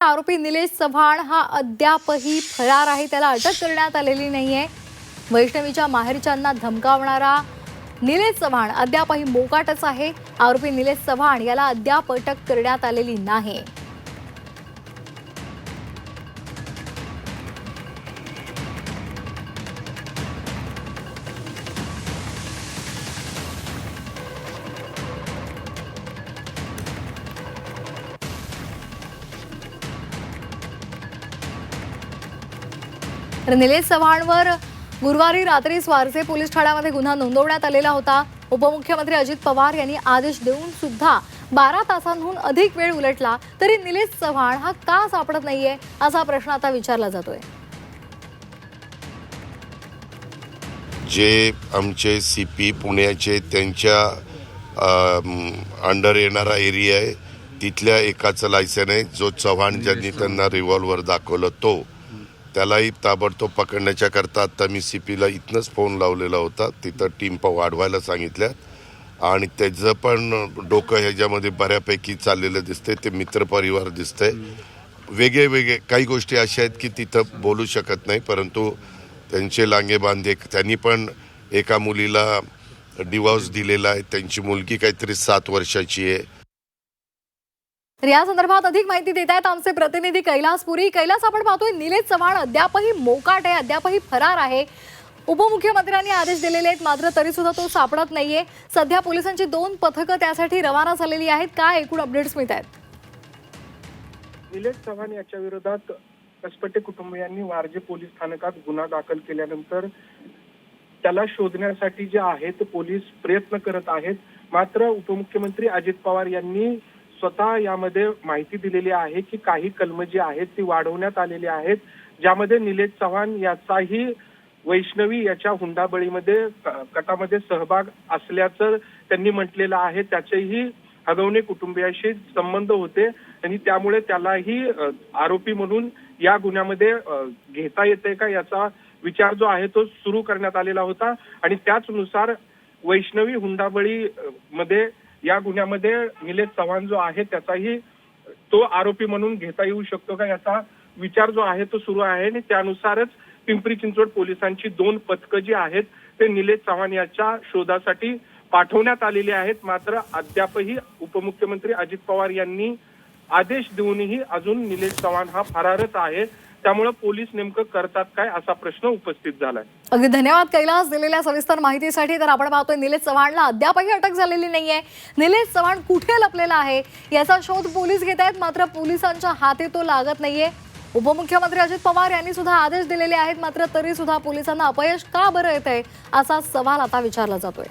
आरोपी निलेश चव्हाण हा अद्यापही फरार आहे त्याला अटक करण्यात आलेली नाही आहे वैष्णवीच्या माहेरच्यांना धमकावणारा निलेश चव्हाण अद्यापही मोकाटच आहे. आरोपी निलेश चव्हाण याला अद्याप अटक करण्यात आलेली नाही. तर निलेश चव्हाणवर गुरुवारी रात्री स्वारसे पोलीस ठाण्यामध्ये गुन्हा नोंदवण्यात आलेला होता. उपमुख्यमंत्री अजित पवार यांनी आदेश देऊन सुद्धा बारा तासांहून अधिक वेळ उलटला तरी निलेश चव्हाण हा का सापडत नाहीये असा प्रश्न आता विचारला जातोय. जे आमचे सी पी पुण्याचे त्यांच्या अंडर येणारा एरिया आहे तिथल्या एकाचं लायसन आहे जो चव्हाण ज्यांनी त्यांना रिव्हॉल्वर दाखवलं तो. त्यालाही ताबडतोब पकडण्याच्या करता मी सी पीला इथनंच फोन लावलेला होता. तिथं टीम प वाढवायला सांगितल्यात आणि त्याचं पण डोकं ह्याच्यामध्ये बऱ्यापैकी चाललेलं दिसतंय. ते मित्रपरिवार दिसतंय. वेगळे वेगळे काही गोष्टी अशा आहेत की तिथं बोलू शकत नाही. परंतु त्यांचे लांगे बांधे त्यांनी पण एका मुलीला डिवॉर्स दिलेला आहे. त्यांची मुलगी काहीतरी सात वर्षाची आहे. तर या संदर्भात अधिक माहिती देत आहेत आमचे प्रतिनिधी कैलास पुरी. कैलास आपण पाहतोय निलेश चव्हाण अद्यापही मोकाट आहे अद्यापही फरार आहे. उपमुख्यमंत्र्यांनी आदेश दिलेले आहेत मात्र तरी सुद्धा तो सापडत नाहीये. सध्या पोलिसांची दोन पथकं त्यासाठी रवाना झालेली आहेत. काय एकूण अपडेट्स मिळत आहेत? निलेश चव्हाण याच्या विरोधात कसपटे कुटुंबियांनी वारजे पोलीस स्थानकात गुन्हा दाखल केल्यानंतर त्याला शोधण्यासाठी जे आहेत पोलीस प्रयत्न करत आहेत. मात्र उपमुख्यमंत्री अजित पवार यांनी स्वतः यामध्ये माहिती दिलेली आहे की काही कलम जी आहेत ती वाढवण्यात आलेली आहेत ज्यामध्ये निलेश चव्हाण याचाही वैष्णवी याच्या हुंडाबळीमध्ये गटामध्ये सहभाग असल्याचं त्यांनी म्हटलेलं आहे. त्याचेही हगवणे कुटुंबियाशी संबंध होते आणि त्यामुळे त्यालाही आरोपी म्हणून या गुन्ह्यामध्ये घेता येते का याचा विचार जो आहे तो सुरू करण्यात आलेला होता. आणि त्याचनुसार वैष्णवी हुंडाबळी मध्ये या गुन्ह्यामध्ये निलेश चव्हाण जो आहे त्याचाही तो आरोपी म्हणून घेता येऊ शकतो का याचा विचार जो आहे तो सुरू आहे आणि त्यानुसारच पिंपरी चिंचवड पोलिसांची दोन पथकं जी आहेत ते निलेश चव्हाण याच्या शोधासाठी पाठवण्यात आलेली आहेत. मात्र अद्यापही उपमुख्यमंत्री अजित पवार यांनी आदेश देऊनही अजून निलेश चव्हाण हा फरारच आहे. त्यामुळे पोलीस नेमकं करतात काय असा प्रश्न उपस्थित झालाय. अगदी धन्यवाद कैलास दिलेल्या सविस्तर माहितीसाठी. तर आपण पाहतोय निलेश चव्हाणला अद्यापही अटक झालेली नाहीये. निलेश चव्हाण कुठे लपलेला आहे याचा शोध पोलीस घेत आहेत मात्र पोलिसांच्या हाती तो लागत नाहीये. उपमुख्यमंत्री अजित पवार यांनी सुद्धा आदेश दिलेले आहेत मात्र तरी सुद्धा पोलिसांना अपयश का बरं येत आहे असा सवाल आता विचारला जातोय.